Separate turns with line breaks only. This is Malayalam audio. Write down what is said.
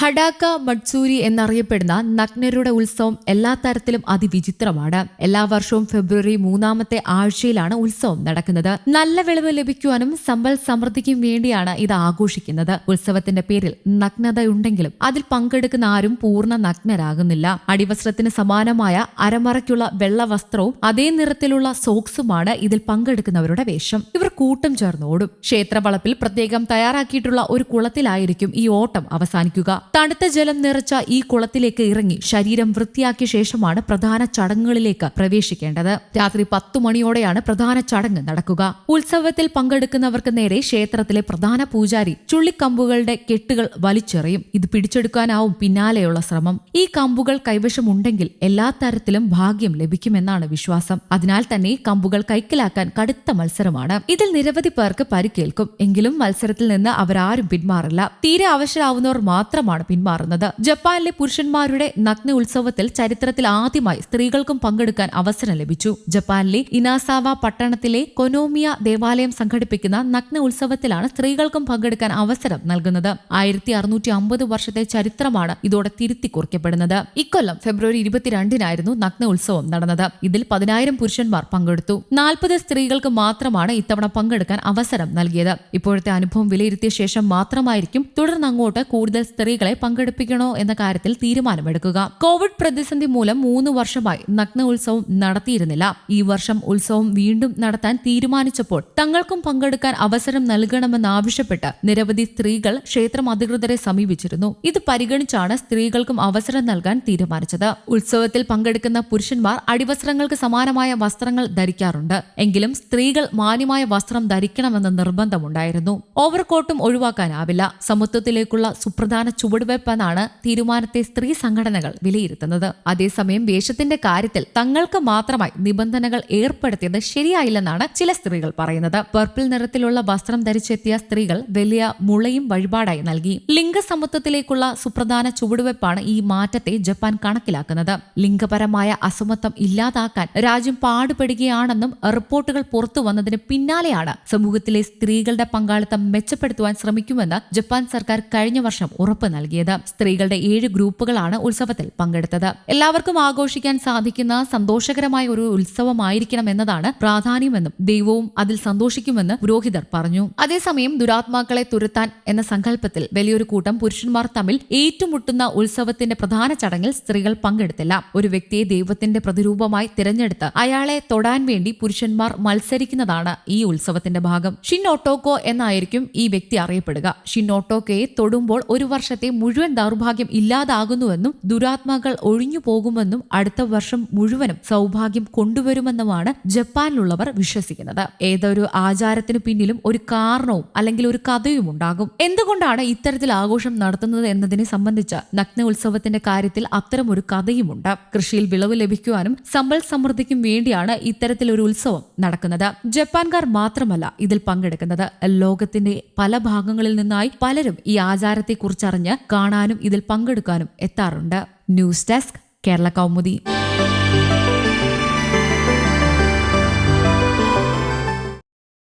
ഹഡാക്ക മട്സൂരി എന്നറിയപ്പെടുന്ന നഗ്നരുടെ ഉത്സവം എല്ലാ തരത്തിലും അതിവിചിത്രമാണ്. എല്ലാ വർഷവും ഫെബ്രുവരി മൂന്നാമത്തെ ആഴ്ചയിലാണ് ഉത്സവം നടക്കുന്നത്. നല്ല വിളവ് ലഭിക്കുവാനും സമ്പൽ സമൃദ്ധിക്കും വേണ്ടിയാണ് ഇത് ആഘോഷിക്കുന്നത്. ഉത്സവത്തിന്റെ പേരിൽ നഗ്നതയുണ്ടെങ്കിലും അതിൽ പങ്കെടുക്കുന്ന ആരും പൂർണ നഗ്നരാകുന്നില്ല. അടിവസ്ത്രത്തിന് സമാനമായ അരമറയ്ക്കുള്ള വെള്ള വസ്ത്രവും അതേ നിറത്തിലുള്ള സോക്സുമാണ് ഇതിൽ പങ്കെടുക്കുന്നവരുടെ വേഷം. ഇവർ കൂട്ടം ചേർന്നോടും ക്ഷേത്രവളപ്പിൽ പ്രത്യേകം തയ്യാറാക്കിയിട്ടുള്ള ഒരു കുളത്തിലായിരിക്കും ഈ ഓട്ടം അവസാനിക്കുക. തണുത്ത ജലം നിറച്ച ഈ കുളത്തിലേക്ക് ഇറങ്ങി ശരീരം വൃത്തിയാക്കിയ ശേഷമാണ് പ്രധാന ചടങ്ങുകളിലേക്ക് പ്രവേശിക്കേണ്ടത്. രാത്രി പത്തു മണിയോടെയാണ് പ്രധാന ചടങ്ങ് നടക്കുക. ഉത്സവത്തിൽ പങ്കെടുക്കുന്നവർക്ക് നേരെ ക്ഷേത്രത്തിലെ പ്രധാന പൂജാരി ചുള്ളിക്കമ്പുകളുടെ കെട്ടുകൾ വലിച്ചെറിയും. ഇത് പിടിച്ചെടുക്കാനാവും പിന്നാലെയുള്ള ശ്രമം. ഈ കമ്പുകൾ കൈവശമുണ്ടെങ്കിൽ എല്ലാ തരത്തിലും ഭാഗ്യം ലഭിക്കുമെന്നാണ് വിശ്വാസം. അതിനാൽ തന്നെ കമ്പുകൾ കൈക്കലാക്കാൻ കടുത്ത മത്സരമാണ്. ഇതിൽ നിരവധി പേർക്ക് പരിക്കേൽക്കും. എങ്കിലും മത്സരത്തിൽ നിന്ന് അവരാരും പിന്മാറില്ല. തീരെ അവശരാവുന്നവർ മാത്രമാണ് പിന്മാറുന്നത്. ജപ്പാനിലെ പുരുഷന്മാരുടെ നഗ്ന ഉത്സവത്തിൽ ചരിത്രത്തിൽ ആദ്യമായി സ്ത്രീകൾക്കും പങ്കെടുക്കാൻ അവസരം ലഭിച്ചു. ജപ്പാനിലെ ഇനാസാവ പട്ടണത്തിലെ കൊനോമിയ ദേവാലയം സംഘടിപ്പിക്കുന്ന നഗ്ന ഉത്സവത്തിലാണ് സ്ത്രീകൾക്കും പങ്കെടുക്കാൻ അവസരം നൽകുന്നത്. ആയിരത്തി അറുന്നൂറ്റി അമ്പത് വർഷത്തെ ചരിത്രമാണ് ഇതോടെ തിരുത്തി കുറിക്കപ്പെടുന്നത് ഇക്കൊല്ലം ഫെബ്രുവരി ഇരുപത്തിരണ്ടിനായിരുന്നു നഗ്ന ഉത്സവം നടന്നത്. ഇതിൽ പതിനായിരം പുരുഷന്മാർ പങ്കെടുത്തു. നാൽപ്പത് സ്ത്രീകൾക്ക് മാത്രമാണ് ഇത്തവണ പങ്കെടുക്കാൻ അവസരം നൽകിയത്. ഇപ്പോഴത്തെ അനുഭവം വിലയിരുത്തിയ ശേഷം മാത്രമായിരിക്കും തുടർന്ന് അങ്ങോട്ട് കൂടുതൽ സ്ത്രീകളെ പങ്കെടുപ്പിക്കണോ എന്ന കാര്യത്തിൽ തീരുമാനമെടുക്കുക. കോവിഡ് പ്രതിസന്ധി മൂലം മൂന്ന് വർഷമായി നഗ്ന ഉത്സവം നടത്തിയിരുന്നില്ല. ഈ വർഷം ഉത്സവം വീണ്ടും നടത്താൻ തീരുമാനിച്ചപ്പോൾ തങ്ങൾക്കും പങ്കെടുക്കാൻ അവസരം നൽകണമെന്നാവശ്യപ്പെട്ട് നിരവധി സ്ത്രീകൾ ക്ഷേത്രം അധികൃതരെ സമീപിച്ചിരുന്നു. ഇത് പരിഗണിച്ചാണ് സ്ത്രീകൾക്കും അവസരം നൽകാൻ തീരുമാനിച്ചത്. ഉത്സവത്തിൽ പങ്കെടുക്കുന്ന പുരുഷന്മാർ അടിവസ്ത്രങ്ങൾക്ക് സമാനമായ വസ്ത്രങ്ങൾ ധരിക്കാറുണ്ട്. എങ്കിലും സ്ത്രീകൾ മാന്യമായ വസ്ത്രം ധരിക്കണമെന്ന നിർബന്ധമുണ്ടായിരുന്നു. ഓവർകോട്ടും ഒഴിവാക്കാനാവില്ല. സമത്വത്തിലേക്കുള്ള സുപ്രധാന ചുവടുവയ്പ്പെന്നാണ് തീരുമാനത്തെ സ്ത്രീ സംഘടനകൾ വിലയിരുത്തുന്നത്. അതേസമയം വേഷത്തിന്റെ കാര്യത്തിൽ തങ്ങൾക്ക് മാത്രമായി നിബന്ധനകൾ ഏർപ്പെടുത്തിയത് ശരിയായില്ലെന്നാണ് ചില സ്ത്രീകൾ പറയുന്നത്. പർപ്പിൾ നിറത്തിലുള്ള വസ്ത്രം ധരിച്ചെത്തിയ സ്ത്രീകൾ വലിയ മുളയും വഴിപാടായി നൽകി. ലിംഗസമത്വത്തിലേക്കുള്ള സുപ്രധാന ചുവടുവെപ്പാണ് ഈ മാറ്റത്തെ ജപ്പാൻ കണക്കിലാക്കുന്നത്. ലിംഗപരമായ അസമത്വം ഇല്ലാതാക്കാൻ രാജ്യം പാടുപെടുകയാണെന്നും റിപ്പോർട്ടുകൾ പുറത്തു വന്നതിന് പിന്നാലെയാണ് സമൂഹത്തിലെ സ്ത്രീകളുടെ പങ്കാളിത്തം മെച്ചപ്പെടുത്തുവാൻ ശ്രമിക്കുമെന്ന് ജപ്പാൻ സർക്കാർ കഴിഞ്ഞ വർഷം ഉറപ്പ് നൽകിയത്. സ്ത്രീകളുടെ ഏഴ് ഗ്രൂപ്പുകളാണ് ഉത്സവത്തിൽ പങ്കെടുത്തത്. എല്ലാവർക്കും ആഘോഷിക്കാൻ സാധിക്കുന്ന സന്തോഷകരമായ ഒരു ഉത്സവമായിരിക്കണം എന്നതാണ് പ്രാധാന്യമെന്നും ദൈവവും അതിൽ സന്തോഷിക്കുമെന്ന് പുരോഹിതർ പറഞ്ഞു. അതേസമയം ദുരാത്മാക്കളെ തുരത്താൻ എന്ന സങ്കല്പത്തിൽ വലിയൊരു കൂട്ടം പുരുഷന്മാർ തമ്മിൽ ഏറ്റുമുട്ടുന്ന ഉത്സവത്തിന്റെ പ്രധാന ചടങ്ങിൽ സ്ത്രീകൾ പങ്കെടുത്തില്ല. ഒരു വ്യക്തിയെ ദൈവത്തിന്റെ പ്രതിരൂപമായി തിരഞ്ഞെടുത്ത് അയാളെ തൊടാൻ വേണ്ടി പുരുഷന്മാർ മത്സരിക്കുന്നതാണ് ഈ ഉത്സവത്തിന്റെ ഭാഗം. ഷിൻ ഒട്ടോക്കോ എന്നായിരിക്കും ഈ വ്യക്തി അറിയപ്പെടുക. ഷിൻ ഒട്ടോക്കയെ തൊടുമ്പോൾ ഒരു വർഷത്തെ മുഴുവൻ ദൗർഭാഗ്യം ഇല്ലാതാകുന്നുവെന്നും ദുരാത്മാക്കൾ ഒഴിഞ്ഞു പോകുമെന്നും അടുത്ത വർഷം മുഴുവനും സൗഭാഗ്യം കൊണ്ടുവരുമെന്നുമാണ് ജപ്പാനിലുള്ളവർ വിശ്വസിക്കുന്നത്. ഏതൊരു ആചാരത്തിനു പിന്നിലും ഒരു കാരണവും അല്ലെങ്കിൽ ഒരു കഥയും ഉണ്ടാകും. എന്തുകൊണ്ടാണ് ഇത്തരത്തിൽ ആഘോഷം നടത്തുന്നത് എന്നതിനെ സംബന്ധിച്ച് നഗ്ന ഉത്സവത്തിന്റെ കാര്യത്തിൽ അത്തരം ഒരു കഥയുമുണ്ട് കൃഷിയിൽ വിളവ് ലഭിക്കുവാനും സമ്പൽ സമൃദ്ധിക്കും വേണ്ടിയാണ് ഇത്തരത്തിലൊരു ഉത്സവം നടക്കുന്നത്. ജപ്പാൻകാർ മാത്രമല്ല ഇതിൽ പങ്കെടുക്കുന്നത്. ലോകത്തിന്റെ പല ഭാഗങ്ങളിൽ നിന്നായി പലരും ഈ ആചാരത്തെക്കുറിച്ചറിഞ്ഞ് കാണാനും ഇതിൽ പങ്കെടുക്കാനും എത്താറുണ്ട്. News desk Kerala Kaumudi.